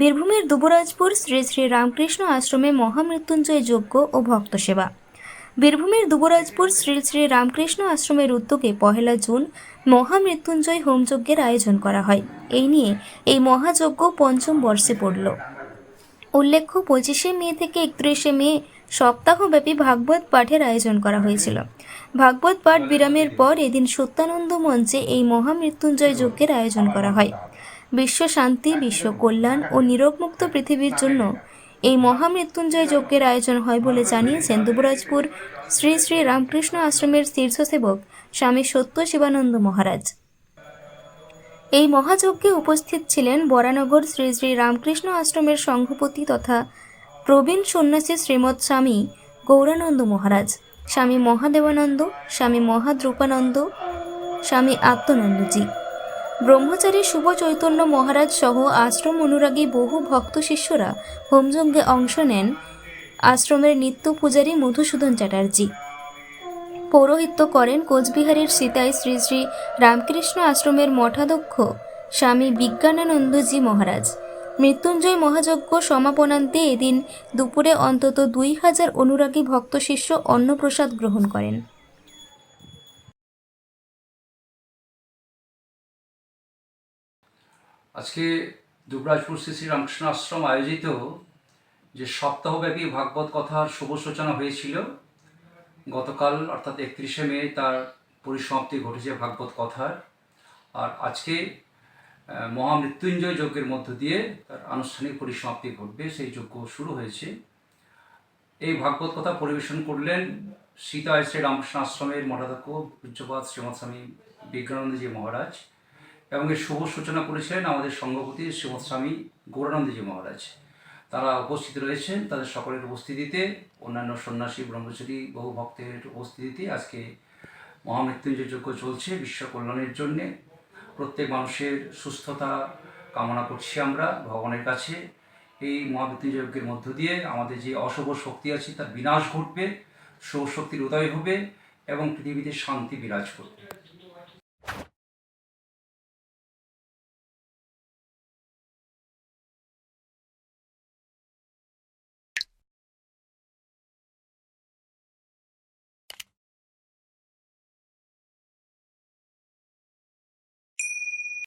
বীরভূমের দুবরাজপুর শ্রী শ্রী রামকৃষ্ণ আশ্রমে মহামৃত্যুঞ্জয় যজ্ঞ ও ভক্ত সেবা। বীরভূমের দুবরাজপুর শ্রী শ্রী রামকৃষ্ণ আশ্রমের উদ্যোগে পহেলা জুন মহামৃত্যুঞ্জয় হোমযজ্ঞের আয়োজন করা হয়। এই নিয়ে এই মহাযজ্ঞ পঞ্চম বর্ষে পড়ল। উল্লেখ্য, পঁচিশে মে থেকে একত্রিশে মে সপ্তাহব্যাপী ভাগবত পাঠের আয়োজন করা হয়েছিল। ভাগবত পাঠ বিরামের পর এদিন সত্যানন্দ মঞ্চে এই মহামৃত্যুঞ্জয় যজ্ঞের আয়োজন করা হয়। বিশ্ব শান্তি, বিশ্ব কল্যাণ ও নিরোগমুক্ত পৃথিবীর জন্য এই মহামৃত্যুঞ্জয় যজ্ঞের আয়োজন হয় বলে জানিয়েছেন দুবরাজপুর শ্রী শ্রী রামকৃষ্ণ আশ্রমের শীর্ষসেবক স্বামী সত্য শিবানন্দ মহারাজ। এই মহাযজ্ঞে উপস্থিত ছিলেন বরানগর শ্রী শ্রী রামকৃষ্ণ আশ্রমের সংঘপতি তথা প্রবীণ সন্ন্যাসী শ্রীমৎ স্বামী গৌরানন্দ মহারাজ, স্বামী মহাদেবানন্দ, স্বামী মহাদ্রূপানন্দ, স্বামী আত্মনন্দজি। ব্রহ্মচারী শুভ চৈতন্য মহারাজ সহ আশ্রম অনুরাগী বহু ভক্ত শিষ্যরা হোমযজ্ঞে অংশ নেন আশ্রমের নিত্য পূজারী মধুসূদন চ্যাটার্জি। পৌরোহিত্য করেন কোচবিহারের সীতায় শ্রী শ্রী রামকৃষ্ণ আশ্রমের মঠাধ্যক্ষ স্বামী বিজ্ঞানানন্দজি মহারাজ। মৃত্যুঞ্জয় মহাযজ্ঞ সমাপনান্তে এদিন দুপুরে অন্তত দুই হাজার অনুরাগী ভক্ত শিষ্য অন্নপ্রসাদ গ্রহণ করেন। আজকে দুবরাজপুর শ্রী শ্রী রামকৃষ্ণ আশ্রম আয়োজিত যে সপ্তাহব্যাপী ভাগবত কথার শুভ সূচনা হয়েছিল, গতকাল অর্থাৎ একত্রিশে মে তার পরিসমাপ্তি ঘটেছে ভাগবত কথার। আর আজকে মহামৃত্যুঞ্জয় যজ্ঞের মধ্য দিয়ে তার আনুষ্ঠানিক পরিসমাপ্তি ঘটবে, সেই যজ্ঞ শুরু হয়েছে। এই ভাগবত কথা পরিবেশন করলেন সীতা শ্রী রামকৃষ্ণ আশ্রমের মঠাধ্যক্ষ পূজ্যপাত শ্রীমৎ স্বামী বিজ্ঞানন্দজি মহারাজ। এবং এর শুভ সূচনা করেছিলেন আমাদের সঙ্গপতি শ্রীমৎ স্বামী গৌরানন্দজি মহারাজ। তারা উপস্থিত রয়েছেন, তাদের সকলের উপস্থিতিতে, অন্যান্য সন্ন্যাসী, ব্রহ্মচারী, বহু ভক্তের উপস্থিতিতে আজকে মহামৃত্যুঞ্জয় যজ্ঞ চলছে বিশ্ব কল্যাণের জন্যে। প্রত্যেক মানুষের সুস্থতা কামনা করছি আমরা ভগবানের কাছে। এই মহামৃত্যুঞ্জয় যজ্ঞের মধ্য দিয়ে আমাদের যে অশুভ শক্তি আছে তার বিনাশ ঘটবে, শুভ শক্তির উদয় হবে এবং পৃথিবীতে শান্তি বিরাজ করবে।